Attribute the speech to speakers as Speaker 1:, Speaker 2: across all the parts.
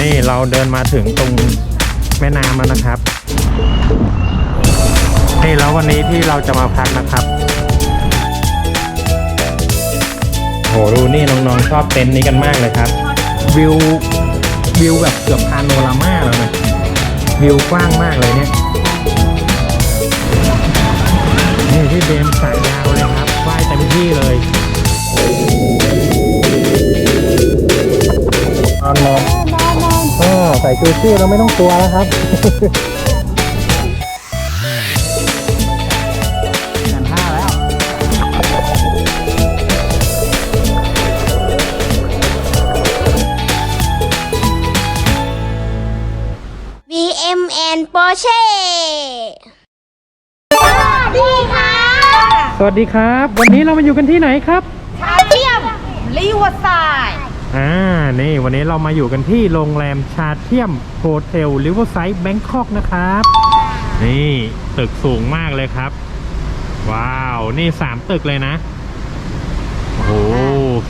Speaker 1: นี่เราเดินมาถึงตรงแม่น้ำแล้วนะครับ นี่แล้ววันนี้ที่เราจะมาพักนะครับโหดูนี่น้องๆชอบเต็นท์นี้กันมากเลยครับ วิววิวแบบเกือบพาโนรามาแล้วนะวิวกว้างมากเลยเนี่ยนี่ที่เบมสายยาวเลยครับว่ายเต็มที่เลยนอนมอง ใส่ชูชีพเราไม่ต้องกลัวแล้วครับงานท่าแล้ว
Speaker 2: VMN Porsche สวัสดีค่ะ
Speaker 1: สวัสดีครับ วันนี้เรามาอยู่กันที่ไหนครับ
Speaker 2: ชาเทียมรีวอร์ไซด์
Speaker 1: อ่า นี่วันนี้เรามาอยู่กันที่โรงแรมชาเทียมโฮเทลริเวอร์ไซด์แบงคอกนะครับ นี่ตึกสูงมากเลยครับ ว้าว นี่สามตึกเลยนะ โอ้โห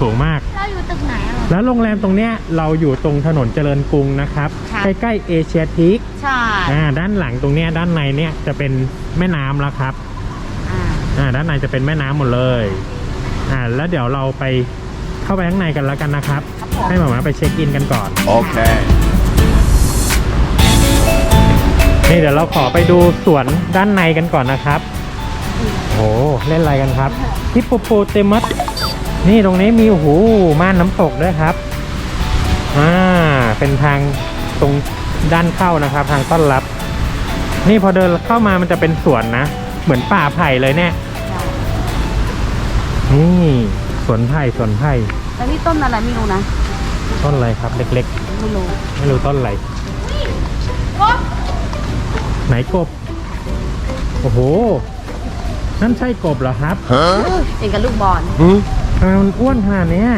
Speaker 1: สูงมาก
Speaker 2: เราอยู่ตึกไหนอะ
Speaker 1: แล้วโรงแรมตรงเนี้ยเราอยู่ตรงถนนเจริญกรุงนะครับ
Speaker 2: ค่ะ
Speaker 1: ใกล้ๆเอเชียทีค
Speaker 2: ใช่
Speaker 1: อ่า ด้านหลังตรงเนี้ยด้านในเนี่ยจะเป็นแม่น้ำแล้วครับ
Speaker 2: อ่า
Speaker 1: อ่า ด้านในจะเป็นแม่น้ำหมดเลย อ่า แล้วเดี๋ยวเราไป เข้าไปข้างในกันแล้วกันนะครับ ให้หมามาไปเช็คอินกันก่อน
Speaker 3: Okay.
Speaker 1: นี่เดี๋ยวเราขอไปดูสวนด้านในกันก่อนนะครับโอ้เล่นอะไรกันครับฮิปโปโปเตมัสนี่ตรงนี้มีโอ้โหม่านน้ำตกด้วยครับอ่าเป็นทางตรงด้านเข้านะครับ ทางต้อนรับ นี่พอเดินเข้ามามันจะเป็นสวนนะ เหมือนป่าไผ่เลยเนี่ยนี่ สวนไผ่สวนไผ่
Speaker 2: แล้วนี่ต้นอะไรไม่รู้นะ
Speaker 1: ต้นอะไรครับเล็ก
Speaker 2: ไม่รู้
Speaker 1: ๆ ไม่รู้ต้นอะไรไหนกบ โอ้โห นั่นใช่กบเหรอครับ
Speaker 3: Huh?
Speaker 2: เป็นกับลูกบอล
Speaker 1: ทำไมมันอ้วนขนาดเนี้ย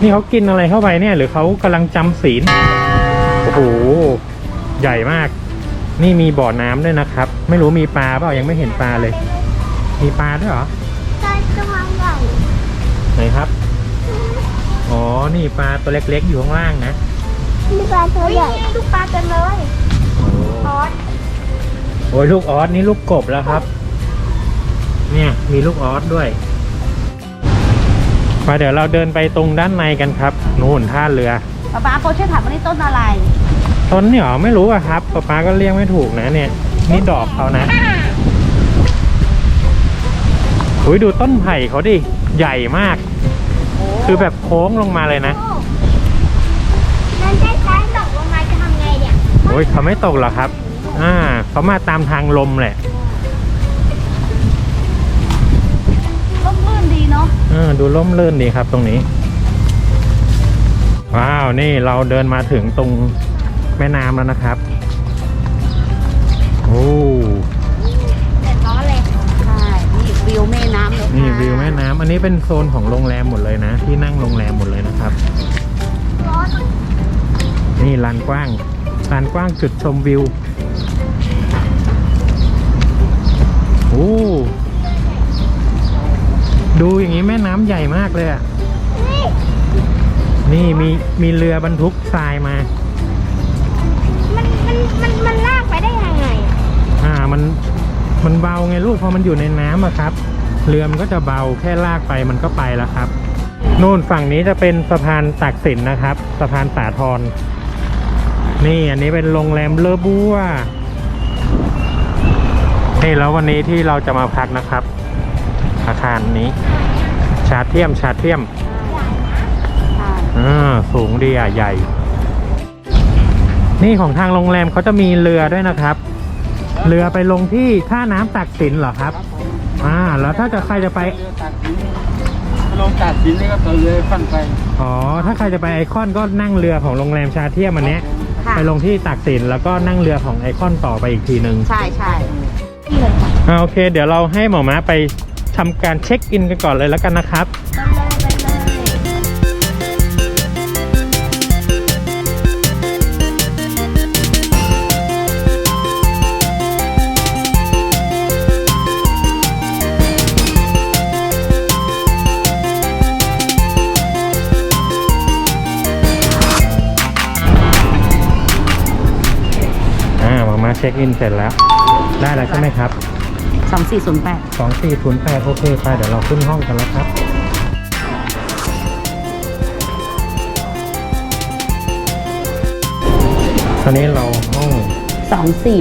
Speaker 1: นี่เขากินอะไรเข้าไปเนี่ย หรือเขากำลังจำศีลโอ้โห ใหญ่มาก นี่มีบ่อน้ำด้วยนะครับ ไม่รู้มีปลาเปล่ายังไม่เห็นปลาเลย มีปลาด้วยเหรอ
Speaker 2: ใช่ตัวใหญ่
Speaker 1: ไหนครับ อ๋อ นี่ปลาตัวเล็กๆ อยู่ข้างล่างนะ
Speaker 2: ลูกปลาตัวใหญ่ลูกปลาเต็มเลยออส
Speaker 1: โอ้ยลูกออสนี่ลูกกบแล้วครับ เนี่ยมีลูกออสด้วย มาเดี๋ยวเราเดินไปตรงด้านในกันครับนู่นท่าเรือ
Speaker 2: ป๊าป๊าโปรเช่ถามว่านี่ต้นอะไร
Speaker 1: ต้นเนี่ยเหรอไม่รู้อะครับป๊าป๊าก็เรียกไม่ถูกนะเนี่ย นี่ดอกเขานะอุ้ยดูต้นไผ่เขาดิ ใหญ่มาก คือแบบโค้งลงมาเลยนะ
Speaker 2: นั่นใช่ช้างตกลงมาจะทำไงเนี่ย
Speaker 1: โอ้ยเขาไม่ตกหรอกครับ อ่าเขามาตามทางลมแหละ
Speaker 2: ร่มรื่นดีเนาะ
Speaker 1: เออดูร่มรื่นดีครับตรงนี้ ว้าว นี่เราเดินมาถึงตรงแม่น้ำแล้วนะครับ
Speaker 2: น้ำ
Speaker 1: อันนี้เป็นโซนของโรงแรมหมดเลยนะ ที่นั่งโรงแรมหมดเลยนะครับ
Speaker 2: ร้อน
Speaker 1: นี่ลานกว้างลานกว้างจุดชมวิวโอ้ดูอย่างนี้แม่น้ำใหญ่มากเลยอะนี่มีมีเรือบรรทุกทรายมา
Speaker 2: มันมันมันมันลากไปได้ยังไงอะ
Speaker 1: อ่ามันมันเบาไงลูกพอมันอยู่ในน้ำอะครับ เรือมันก็จะเบาแค่ลากไปมันก็ไปแล้วครับนู่นฝั่งนี้จะเป็นสะพานตากสินนะครับ สะพานสาทรนี่อันนี้เป็นโรงแรมเลอบัวนี่แล้ววันนี้ที่เราจะมาพักนะครับ อาคารนี้ ชาเทียมชาเทียม
Speaker 2: ใช่
Speaker 1: อ่าสูงดีอะใหญ่ นี่ของทางโรงแรมเขาจะมีเรือด้วยนะครับ เรือไปลงที่ท่าน้ำตักสินเหรอครับาแล้วถ้าจะใครจะไป
Speaker 4: ลงตัดสินนี่ก็ต่อเลยฟันไป
Speaker 1: อ๋อ ถ้าใครจะไปไอคอนก็นั่งเรือของโรงแรมชาเทียมอันเนี้ย
Speaker 2: ค่ะ
Speaker 1: ไปลงที่ตักสินแล้วก็นั่งเรือของไอคอนต่อไปอีกทีหนึ่ง
Speaker 2: ใช่ใช่นี่เลยค่ะ
Speaker 1: อ่าโอเค เดี๋ยวเราให้หมอม้าไปทำการเช็คอินกันก่อนเลยแล้วกันนะครับ มาเช็คอินเสร็จแล้ว ได้แล้วใช่ไหมครับ
Speaker 2: สองสี่ศูนย์แปด
Speaker 1: 2408 โอเคไปเดี๋ยวเราขึ้นห้องกันแล้วครับ ตอนนี้เราห้อง
Speaker 2: สองสี่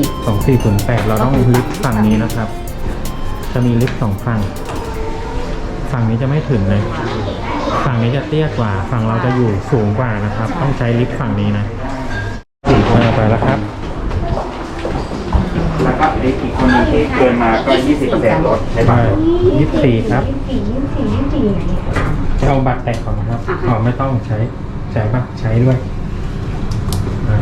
Speaker 1: 2408 เราต้องลิฟต์ฝั่งนี้นะครับ จะมีลิฟต์สองฝั่ง ฝั่งนี้จะไม่ถึงเลย ฝั่งนี้จะเตี้ยกว่า ฝั่งเราจะอยู่สูงกว่านะครับ ต้องใช้ลิฟต์ฝั่งนี้นะมาไปแล้วครับ
Speaker 3: แล้วก็อีกอีกคนหนึง ที่เกินมาก็20%ลดใน
Speaker 1: ไป
Speaker 3: บางรถ
Speaker 1: ยี่สิบสี่ครับจะเอาบัตรแตกก่อนนะครับอ๋อไม่ต้องใช้ใช้บัตรใช้ด้วยอ่า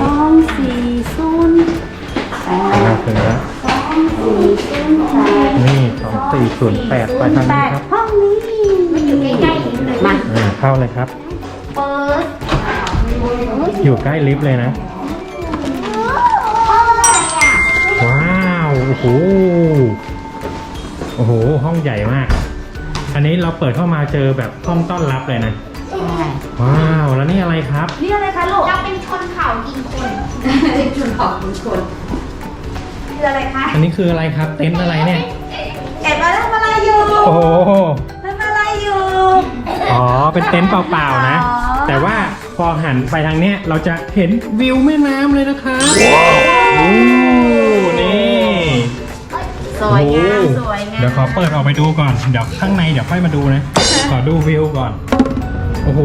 Speaker 2: สองสี่ศูนย์แปด
Speaker 1: เราถึงแล้ว
Speaker 2: สองสี่ศูนย์แปด
Speaker 1: นี่สองสี่ศูนย์แปดไปทาง
Speaker 2: แป
Speaker 1: นี้
Speaker 2: ด
Speaker 1: ครับ
Speaker 2: ห้องนี้มันอยู่ใกล้ๆนี้เลยมา
Speaker 1: อ่าเข้าเลยครับ
Speaker 2: เปิด
Speaker 1: อยู่ใกล้ลิฟต์เลยนะ โอ้โหโอ้โห ห้องใหญ่มาก อันนี้เราเปิดเข้ามาเจอแบบห้องต้อนรับเลยนะ ว้าว แล้วนี่อะไรครับ
Speaker 2: นี่อะไรคะลูก
Speaker 5: เราเป็นชนเผ่ากินคน
Speaker 2: เป็นชุดของคุณคนคืออะไรคะ
Speaker 1: อันนี้คืออะไรครับ เต็นท์อะไรเนี่ย
Speaker 2: แอบมาทำอะไรอยู่
Speaker 1: โอ้โห
Speaker 2: ทำอะไรอยู่
Speaker 1: อ๋อ เป็นเต็นท์เปล่าๆนะ
Speaker 2: อ๋อ
Speaker 1: แต่ว่าพอหันไปทางเนี้ยเราจะเห็นวิวแม่น้ำเลยนะคะโอ้นี่
Speaker 2: สวยงาม
Speaker 1: โอ้โห
Speaker 2: สวยงาม
Speaker 1: เดี๋ยวขอเปิดออกไปดูก่อน เดี๋ยวข้างในเดี๋ยวค่อยมาดูนะ ขอดูวิวก่อน โอ้โห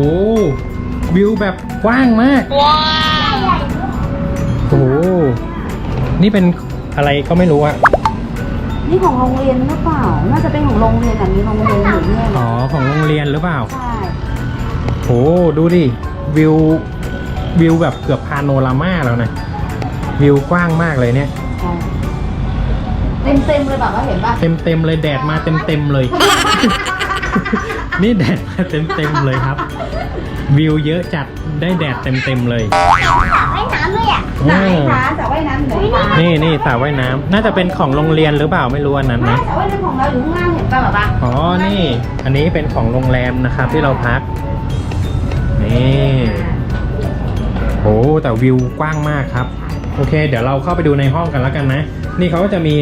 Speaker 1: วิวแบบกว้างมากโอ้โห นี่เป็นอะไรก็ไม่รู้อะ
Speaker 2: นี่ของโรงเรียนหรือเปล่า น่าจะเป็นของโรงเรียนอันนี้โรงเรียนอยู่เนี่ย
Speaker 1: อ๋อ ของโรงเรียนหรือเปล่า
Speaker 2: ใช่
Speaker 1: โห ดูดิ วิว วิวแบบเกือบพาโนรามาแล้วนะ วิวกว้างมากเลยเนี่ย
Speaker 2: ใช่ เต็มเต็มๆเลยแบบว่าเห็นป่ะ
Speaker 1: เต็มเต็มๆเลยแดดมาเต็มเต็มๆเลย นี่แดดมาเต็มเต็มๆเลยครับ วิวเยอะจัดได้แดดเต็มเต็มๆเลย
Speaker 5: ว่ายน้ำเลยอะ
Speaker 2: ไหน
Speaker 1: อืม
Speaker 2: คะสระว่ายน้ำอยู่ไหนคะ
Speaker 1: นี่นี่สระว่ายน้ำน่าจะเป็นของโรงเรียนหรือเปล่าไม่รู้อันนั้น
Speaker 2: ไม่
Speaker 1: นะ
Speaker 2: สระว่ายน้ำของเราอยู่ข้างล่างเห็นป่ะแบบว่า
Speaker 1: อ๋อนี่ อันนี้เป็นของโรงแรมนะครับที่เราพักนี่โอ้แต่วิวกว้างมากครับ โอเค เดี๋ยวเราเข้าไปดูในห้องกันแล้วกันนะ นี่เขาก็จะมี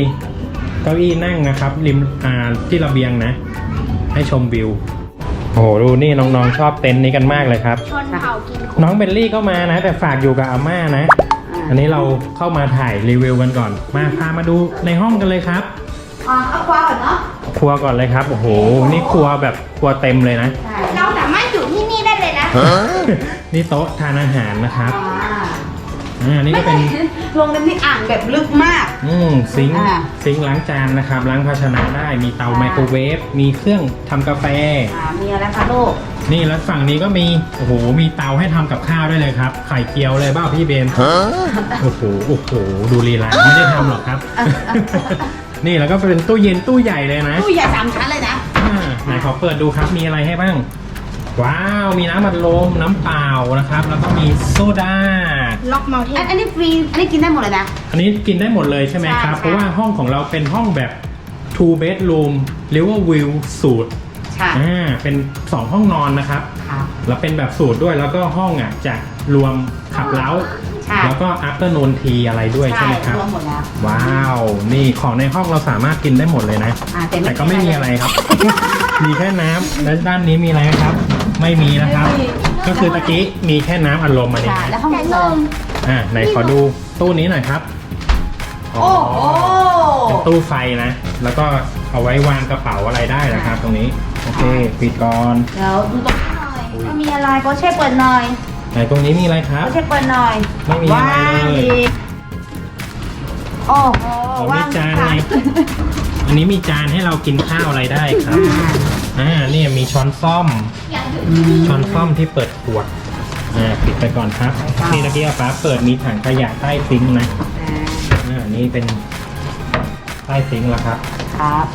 Speaker 1: เก้าอี้นั่งนะครับ ริมอ่าที่ระเบียงนะ ให้ชมวิว โอ้โหดูนี่น้องๆชอบเต็นท์นี้กันมากเลยครับ
Speaker 5: ชนเผ่ากินคน
Speaker 1: น้องเบลลี่ก็มานะ แต่ฝากอยู่กับอาม่านะ อันนี้เราเข้ามาถ่ายรีวิวกันก่อน มาพามาดูในห้องกันเลยครับ
Speaker 2: อ่าเอาควาก่อนเนาะ
Speaker 1: ครัวก่อนเลยครับโอ้โหนี่ครัวแบบครัวเต็มเลยนะ
Speaker 2: ใช่
Speaker 5: เราสามารถอยู่ที่นี่ได้เลยนะ
Speaker 1: นี่โต๊ะทานอาหารนะครับ
Speaker 2: อ่า
Speaker 1: อ่านี่ก็เป็น
Speaker 2: โรงเรียนนี่อ่างแบบลึกมาก
Speaker 1: อืมซิงค์
Speaker 2: อ่า
Speaker 1: ซิงค์ล้างจานนะครับ ล้างภาชนะได้มีเตาไมโครเวฟมีเครื่องทำกาแฟ
Speaker 2: อ่ามีอะไรคะลูก
Speaker 1: นี่แล้วฝั่งนี้ก็มีโอ้โหมีเตาให้ทำกับข้าวได้เลยครับ ไข่เจียวเลยบ้าพี่เบมโอ้โหโอ้โหดูลีลาไม่ได้ทำหรอกครับ นี่แล้วก็เป็นตู้เย็นตู้ใหญ่เลยนะ
Speaker 2: ตู้ใหญ่สามชั้นเลยนะ
Speaker 1: อ่าไหนขอเปิดดูครับมีอะไรให้บ้าง ว้าว มีน้ำอัดลมน้ำเปล่านะครับ แล้วก็มีโซดา
Speaker 5: ล็อกเมาเท
Speaker 2: อั
Speaker 5: น
Speaker 2: น อันนี้ฟรีอันนี้กินได้หมดเลยนะ
Speaker 1: อันนี้กินได้หมดเลยใช่ไหมครับ
Speaker 2: ใช่ค่ะ
Speaker 1: เพราะว่าห้องของเราเป็นห้องแบบ two bedroom เรียกว่า view สูตร
Speaker 2: ใช่
Speaker 1: อ่าเป็น 2 ห้องนอนนะครับ
Speaker 2: ครับ
Speaker 1: แล้วเป็นแบบสูตรด้วยแล้วก็ห้องอะจะรวมขับเล้า
Speaker 2: ใช่
Speaker 1: แล้วก็ afternoon tea อะไรด้วยใช่ไหมครับ
Speaker 2: รวมหมดแล้ว
Speaker 1: ว้าว นี่ของในห้องเราสามารถกินได้หมดเลยนะ
Speaker 2: อ่าแต่
Speaker 1: แต่ก็ไม่มีอะไรครับ มีแค่น้ำแล้วด้านนี้มีอะไรไหมครับ ไม่มีนะครับ ก็คือตะกี้มีแค่น้ำอัดลมมาเนี่
Speaker 2: ใช่
Speaker 1: ย
Speaker 2: แล้วห้อง
Speaker 5: แต่
Speaker 2: น
Speaker 5: น
Speaker 2: อน
Speaker 5: ม
Speaker 1: อ่าไหนขอดูตู้นี้หน่อยครับ
Speaker 2: โอ้โห
Speaker 1: เป็นตู้ไฟนะ แล้วก็เอาไว้วางกระเป๋าอะไรได้นะครับ ตรงนี้โอเคปิดก่อน
Speaker 2: เดี๋ยวดูตรงนี้หน่อยว่ามีอะไรก็เช็คเปิดหน่อย
Speaker 1: ไหนตรงนี้มีอะไรครับ
Speaker 2: ก็เช็คเปิดหน่อย
Speaker 1: ไม่มีอะไรเลย
Speaker 2: ว้าวดีโอ้โห
Speaker 1: อ๋อมี
Speaker 2: ว่าง
Speaker 1: จาน
Speaker 2: ค่ะ
Speaker 1: ไง อันนี้มีจานให้เรากินข้าวอะไรได้ครับ อ่านี่มีช้อนซ่อม
Speaker 5: อยากอยู่ที่นี่
Speaker 1: ช้อนซ่อมที่เปิดขวด อ่าปิดไปก่อนครับ นี่ตะกี้ฟ้าเปิดมีถังขยะใต้ซิงค์นะอ่านี่เป็นใต้ซิงค์แล้วครับ
Speaker 2: ครับ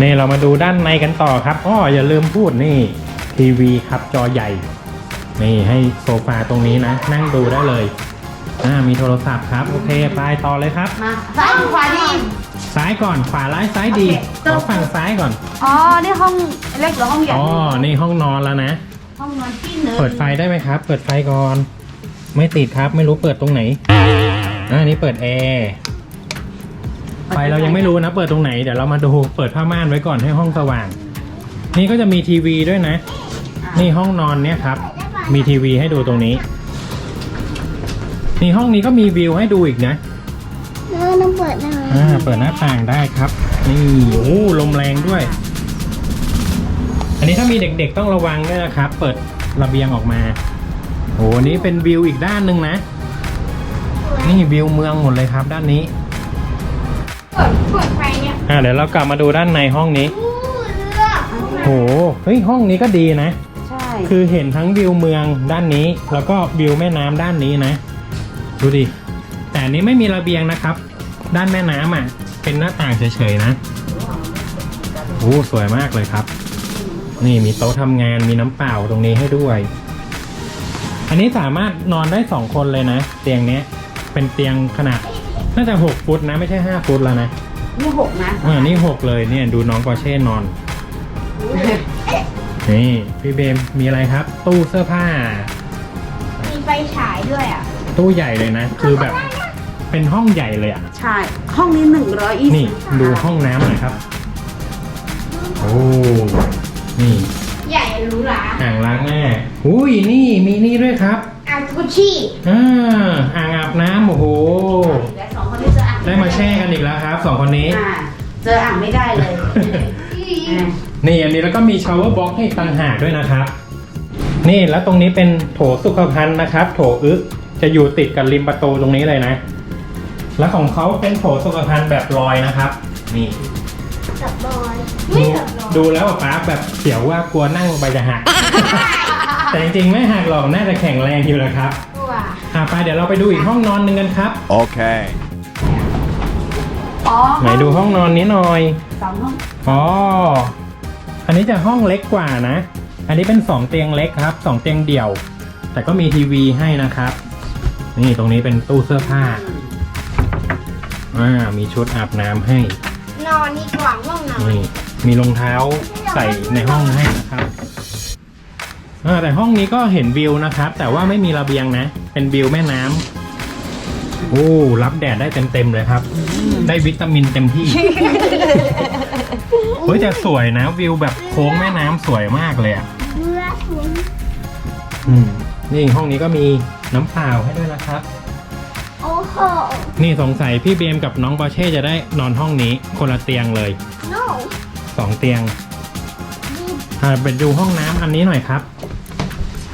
Speaker 1: นี่เรามาดูด้านในกันต่อครับอ้ออย่าลืมพูดนี่ ทีวีครับจอใหญ่ นี่ให้โซฟาตรงนี้นะ นั่งดูได้เลย อ่ามีโทรศัพท์ครับ โอเคไปต่อเลยครับ
Speaker 2: มาซ้ายหรือขวาดี
Speaker 1: ซ้ายก่อนขวาร้ายซ้ายดี
Speaker 2: โอเค
Speaker 1: ขอฝั่งซ้ายก่อน
Speaker 2: อ๋อ นี่ห้องเล็กหรือห้องใหญ่
Speaker 1: อ๋อ นี่ห้องนอนแล้วนะ
Speaker 2: ห้องนอนที่หนึ่ง
Speaker 1: เปิดไฟได้ไหมครับ เปิดไฟก่อน ไม่ติดครับ ไม่รู้เปิดตรงไหนอ่าอันนี้เปิดแอร์ไฟเรายังไม่รู้นะ เปิดตรงไหน เดี๋ยวเรามาดู เปิดผ้าม่านไว้ก่อนให้ห้องสว่าง นี่ก็จะมีทีวีด้วยนะ นี่ห้องนอนเนี่ยครับ มีทีวีให้ดูตรงนี้ นี่ห้องนี้ก็มีวิวให้ดูอีกนะ
Speaker 5: อย
Speaker 1: อ่าเปิดหน้าต่างได้ครับ นี่โอ้ลมแรงด้วย อันนี้ถ้ามีเด็กๆต้องระวังด้วยนะครับ เปิดระเบียงออกมาโอ้นี่เป็นวิวอีกด้านหนึ่งนะ นี่วิวเมืองหมดเลยครับด้านนี้
Speaker 5: เปิดเปิดไฟเนี่ย
Speaker 1: อ่าเดี๋ยวเรากลับมาดูด้านในห้องนี้
Speaker 5: อู้เรือ
Speaker 1: โหเฮ้ยห้องนี้ก็ดีนะ
Speaker 2: ใช่
Speaker 1: คือเห็นทั้งวิวเมืองด้านนี้ แล้วก็วิวแม่น้ำด้านนี้นะ ดูดิแต่อันนี้ไม่มีระเบียงนะครับ ด้านแม่น้ำอะ เป็นหน้าต่างเฉยๆนะโอ้สวยมากเลยครับ นี่มีโต๊ะทำงานมีน้ำเปล่าตรงนี้ให้ด้วย อันนี้สามารถนอนได้สองคนเลยนะ เตียงเนี้ย เป็นเตียงขนาดน่าจะหกฟุตนะ ไม่ใช่ห้าฟุตแล้วนะ
Speaker 2: นี่หกนะ
Speaker 1: อ่านี่หกเลยเนี่ยดูน้องปอร์เช่นอน นี่พี่เบมมีอะไรครับ ตู้เสื้อผ้า
Speaker 5: มีไฟฉายด้วยอะ
Speaker 1: ตู้ใหญ่เลยนะ คือแบบ เป็นห้องใหญ่เลยอะ
Speaker 2: ใช่ ห้องนี้หนึ่งร้อยยี่
Speaker 1: นี่
Speaker 2: สิบ
Speaker 1: ดูห้องน้ำหน่อยครับ โอ้ นี่
Speaker 5: ใหญ่หรูหรา
Speaker 1: อ่างล้างหน้าอุ้ยนี่มีนี่ด้วยครับ
Speaker 5: อ่างกุชชี่
Speaker 1: อ่าอ่างอาบน้ำโอ้โห
Speaker 2: และสองคนนี้เจออ่าง
Speaker 1: ได้มาแช่กันอีกแล้วครับสองคนนี้
Speaker 2: อ่าเจออ่างไม่ได้เลย อ่า
Speaker 1: นี่อันนี้แล้วก็มีชาวเวอร์บ็อกให้ต่างหากด้วยนะครับ นี่แล้วตรงนี้เป็นโถสุขภัณฑ์นะครับ โถอึจะอยู่ติดกับริมประตูตรงนี้เลยนะ แล้วของเขาเป็นโถสุขภัณฑ์แบบลอยนะครับ นี่
Speaker 5: กับบอย
Speaker 1: ดู
Speaker 5: ไม่กับรอย
Speaker 1: ดูแล้วป้าแบบเสียวว่ากลัวนั่งลงไปจะหัก แต่จริงๆ ไม่หักหรอกน่าจะแข็งแรงอยู่แหละครับ
Speaker 5: ว้า
Speaker 1: อ่าไปเดี๋ยวเราไปดูอีกห้องนอนหนึ่งกันครับ
Speaker 3: Okay.
Speaker 2: อ๋อ
Speaker 1: ไหนดูห้องนอนนี้หน่อย
Speaker 2: สองห้อง
Speaker 1: อ๋อ อันนี้จะห้องเล็กกว่านะ อันนี้เป็นสองเตียงเล็กครับสองเตียงเดี่ยว แต่ก็มีทีวีให้นะครับ นี่ตรงนี้เป็นตู้เสื้อผ้าอ่ามีชุดอาบน้ำให้
Speaker 5: นอนนี่กว่างห้องนอน
Speaker 1: นี่มีรองเท้าใส่ในห้องให้นะครับอ่าแต่ห้องนี้ก็เห็นวิวนะครับ แต่ว่าไม่มีระเบียงนะ เป็นวิวแม่น้ำโอ้รับแดดได้เต็มๆเลยครับ ได้วิตามินเต็มที่ เฮ้ยแต่สวยนะวิวแบบโค้งแม่น้ำสวยมากเลยอะ
Speaker 5: เรือสวย
Speaker 1: อืมนี่ห้องนี้ก็มีน้ำเปล่าให้ด้วยนะครับ
Speaker 5: โอ้โห
Speaker 1: นี่สงสัยพี่เบมกับน้องปอเช่จะได้นอนห้องนี้คนละเตียงเลย
Speaker 5: no
Speaker 1: สองเตียง
Speaker 5: ดี
Speaker 1: อ่าไปดูห้องน้ำอันนี้หน่อยครับ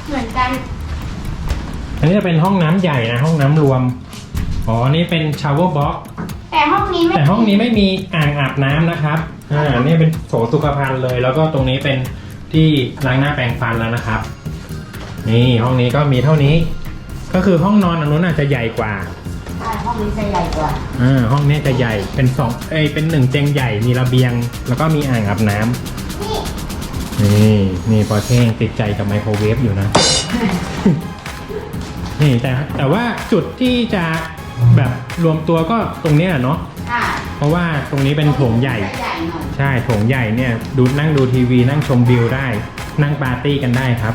Speaker 5: เหมือนกัน
Speaker 1: อันนี้จะเป็นห้องน้ำใหญ่นะ ห้องน้ำรวม อ๋ออันนี้เป็นชาวเวอร์บ็อก
Speaker 5: แต่ห้องนี้ไม่
Speaker 1: แต่ห้องนี้ไม่มีอ่างอาบน้ำนะครับ อ่า นี่เป็นโถสุขภัณฑ์เลย แล้วก็ตรงนี้เป็นที่ล้างหน้าแปรงฟันแล้วนะครับ นี่ห้องนี้ก็มีเท่านี้ ก็คือห้องนอนอันนู้นอาจจะใหญ่กว่า
Speaker 2: ใช่ห้องนี้จะใหญ่กว่า
Speaker 1: อ่าห้องนี้จะใหญ่เป็นสองเอ้ยเป็นหนึ่งเตียงใหญ่มีระเบียง แล้วก็มีอ่างอาบน้ำ
Speaker 5: นี่
Speaker 1: นี่นี่ปอเช่ยังติดใจกับไมโครเวฟอยู่นะ นี่แต่แต่ว่าจุดที่จะแบบรวมตัวก็ตรงเนี้ยเนาะ
Speaker 2: ใช่
Speaker 1: เพราะว่าตรงนี้เป็นโถงใหญ่
Speaker 2: จะใหญ่หน่อย
Speaker 1: ใช่โถงใหญ่เนี่ยดูนั่งดูทีวีนั่งชมวิวได้ นั่งปาร์ตี้กันได้ครับ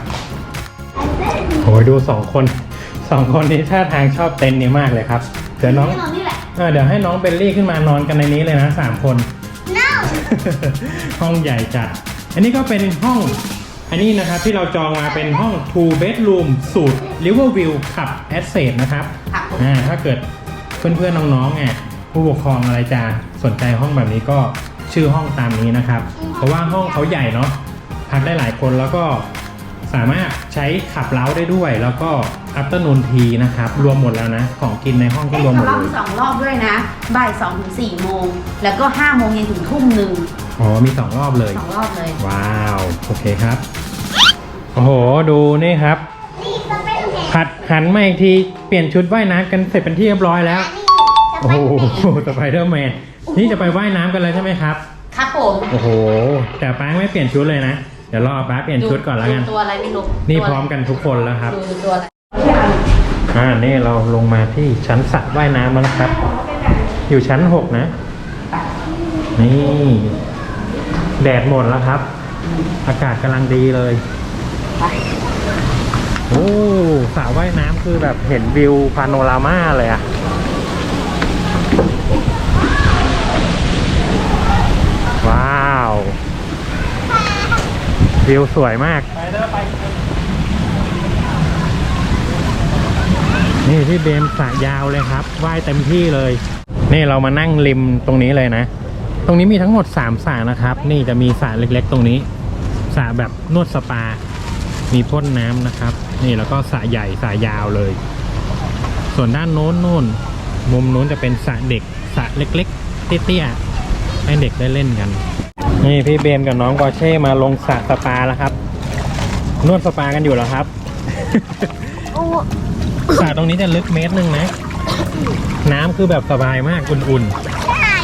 Speaker 1: โหยดูสองคน สองคนนี้ท่าทางชอบเต็นท์นี้มากเลยครับ เดี๋ยวน้อง
Speaker 5: นอนนี่แหละ
Speaker 1: เออเดี๋ยวให้น้องเบลลี่ขึ้นมานอนกันในนี้เลยนะสามคน
Speaker 5: no
Speaker 1: ห้องใหญ่จัด อันนี้ก็เป็นห้อง อันนี้นะครับที่เราจองมาเป็นห้อง two bedroom สูตร Riverview ขับ Passage นะครับ
Speaker 2: ค่ะ
Speaker 1: อ่าถ้าเกิดเพื่อนๆน้องๆอะผู้ปกครองอะไรจะสนใจห้องแบบนี้ก็ชื่อห้องตามนี้นะครับ เพราะว่าห้องเขาใหญ่เนาะพักได้หลายคนแล้วก็ สามารถใช้ขับเล้าได้ด้วย แล้วก็อัปเตอร์นูนทีนะครับ รวมหมดแล้วนะ ของกินในห้องก็
Speaker 2: เอ๊ะ
Speaker 1: รวมหมด
Speaker 2: รอ
Speaker 1: เล
Speaker 2: บ
Speaker 1: ย
Speaker 2: สองรอบด้วยนะ บ่ายสองถึงสี่โมง แล้วก็ห้าโมงเย็นถึงทุ่มหนึ่ง
Speaker 1: อ๋อ มีสองรอบเลย
Speaker 2: สองรอบเลย
Speaker 1: ว้าว โอเคครับ โอ้โห ดูนี่ครับ
Speaker 5: นี่จะเป็นแหน
Speaker 1: หัดหันมาอีกที เปลี่ยนชุดว่ายน้ำกันเสร็จเป็นที่เรียบร้อยแล้ว
Speaker 5: นี่จะ
Speaker 1: โอ้
Speaker 5: เป็น
Speaker 1: โห
Speaker 5: แหน
Speaker 1: สไปเดอร์แมน นี่จะไปว่ายน้ำกันเลยใช่ไหมครับ
Speaker 2: ครับผม
Speaker 1: โอ้โห แต่ป้าไม่เปลี่ยนชุดเลยนะเดี๋ยวรอป้าเปลี่ยนชุดก่อนแล้วกัน
Speaker 2: ดูตัวอะไรไม่รู้
Speaker 1: นี่
Speaker 2: ตัว
Speaker 1: พร้อมกันทุกคนแล้วครับ
Speaker 2: ดูตัวอะไร
Speaker 1: อ่า นี่เราลงมาที่ชั้นสระว่ายน้ำแล้วนะครับ อยู่ชั้นหกนะ นี่ แดดหมดแล้วครับ อากาศกำลังดีเลย
Speaker 2: ไป
Speaker 1: โอ้สระว่ายน้ำคือแบบเห็นวิวพาโนรามาเลยอะ วิวสวยมาก นี่พี่เบมสระยาวเลยครับว่ายเต็มที่เลย นี่เรามานั่งริมตรงนี้เลยนะ ตรงนี้มีทั้งหมด3สระนะครับ นี่จะมีสระเล็กๆ ตรงนี้สระแบบนวดสปา มีพ่นน้ำนะครับ นี่แล้วก็สระใหญ่สระยาวเลย ส่วนด้านโน้นนู่น มุมนู้นจะเป็นสระเด็กสระเล็ก ๆ เตี้ยๆให้เด็กได้เล่นกัน นี่พี่เบมกับน้องปอร์เช่มาลงสระสปาแล้วครับ นวดสปากันอยู่แล้วครับสระตรงนี้จะลึกเมตรหนึ่งนะ น้ำคือแบบสบายมากอุ่น
Speaker 5: ใช่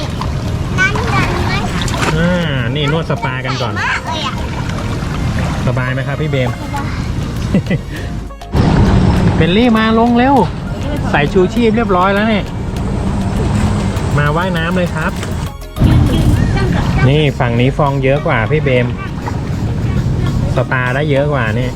Speaker 5: นั่นนั่นนั่น
Speaker 1: ๆอ่านี่นวดสปากันก่อน
Speaker 5: มากเลยอะ
Speaker 1: สบายไหมครับพี่เบม เบลลี่มาลงเร็ว ใส่ชูชีพเรียบร้อยแล้วเนี่ย มาว่ายน้ำเลยครับ นี่ฝั่งนี้ฟองเยอะกว่าพี่เบม สตาร์ได้เยอะกว่านี่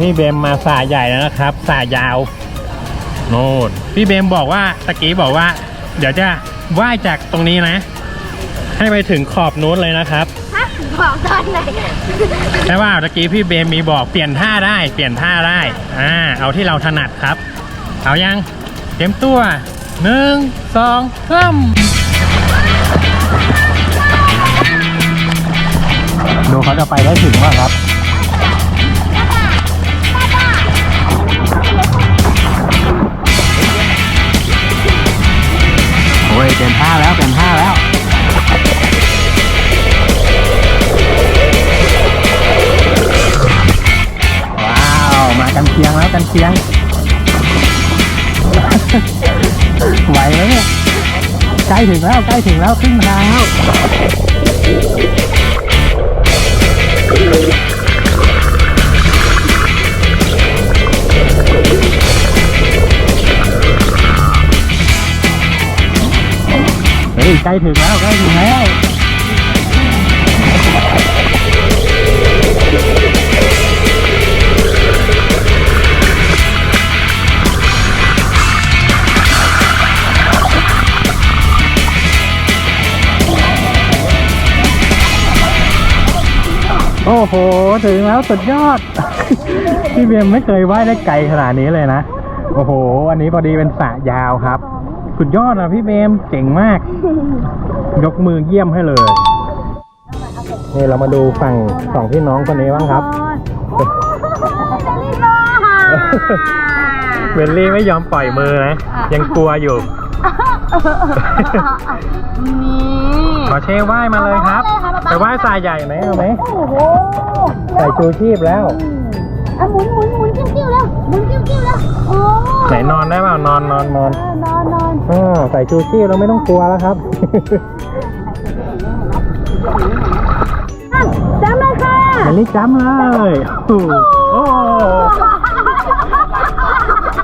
Speaker 1: พี่เบมมาสายใหญ่แล้วนะครับ สายยาวโน่นพี่เบมบอกว่าตะกี้บอกว่า เดี๋ยวจะว่ายจากตรงนี้นะ ให้ไปถึงขอบนู้นเลยนะครับ
Speaker 5: ฮะบอกตอนไหน
Speaker 1: ใช่ว่าตะกี้พี่เบมมีบอกเปลี่ยนท่าได้เปลี่ยนท่าได้อ่าเอาที่เราถนัดครับ เอายังเตรียมตัวหนึ่งสองเริ่มดูเขาจะไปได้ถึงว่าครับ เปลี่ยนท่าแล้วเปลี่ยนท่าแล้วว้าวมากันเชียงแล้วกันเชียงไหวไหมเนี่ยใกล้ถึงแล้วใกล้ถึงแล้วครึ่งทางแล้ว ใกล้ถึงแล้วใกล้ถึงแล้วโอ้โห ถึงแล้วสุดยอด พี่เบียมไม่เคยว่ายได้ไกลขนาดนี้เลยนะ โอ้โห อันนี้พอดีเป็นสระยาวครับ สุดยอดอะพี่เบมเก่งมาก ยกมือเยี่ยมให้เลยนี่เรามาดูฝั่งสองพี่น้องคนนี้บ้างครับเบลลี่ไม่ยอมปล่อยมือนะ ยังกลัวอยู่
Speaker 2: นี่
Speaker 1: ขอเช่ว่ายมาเลยครับ ไปว่ายทรายใหญ่ไหมเอาไหม
Speaker 5: โอ้โห
Speaker 1: ใส่ชูชีพแล้ว
Speaker 5: อะหมุนหมุนหมุนกิ้วๆแล้ วหมุนกิ้วๆแล้วโอ้
Speaker 1: ไหนนอนได้เปล่านอนนอนนอน
Speaker 5: นอนนอน
Speaker 1: อ๋อใส่ชูชีพเราไม่ต้องกลัวแล้วครับ
Speaker 5: จำเลยค่ะ
Speaker 1: เบลลี่จ้ำเลยโอ้โหโอ้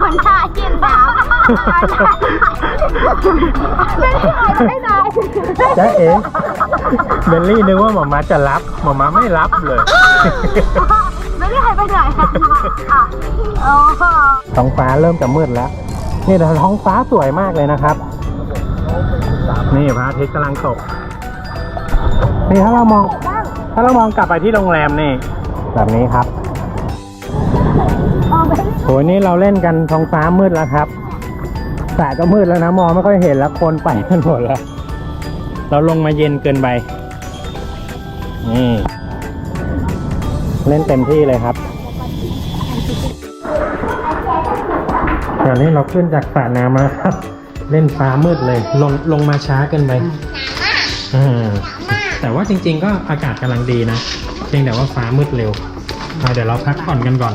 Speaker 5: คนท่ากินน้ำไม่ได้ไม่ได้
Speaker 1: จ๊ะเอ๋เบลลี่นึกว่าหมอมาจะรับหมอมาไม่รับเลย
Speaker 5: ไม่ ไปไหนอะโอ้โห
Speaker 1: ท้องฟ้าเริ่มจะมืดแล้ว นี่แต่ท้องฟ้าสวยมากเลยนะครับ นี่พระอาทิตย์กำลังตก นี่ถ้าเรามอง ถ้าเรามองกลับไปที่โรงแรมนี่ แบบนี้ครับโหนี่เราเล่นกันท้องฟ้ามืดแล้วครับสายก็มืดแล้วนะมองไม่ค่อยเห็นแล้วคนไปกันหมดแล้ว เราลงมาเย็นเกินไปนี่ เล่นเต็มที่เลยครับเดี๋ยวนี้เราขึ้นจากสระน้ำมาแล้วครับ เล่นฟ้ามืดเลย ลงลงมาช้าเกินไปอ่าแต่ว่าจริง ๆ ก็อากาศกำลังดีนะ เพียงแต่ว่าฟ้ามืดเร็วเอาเดี๋ยวเราพักผ่อนกันก่อน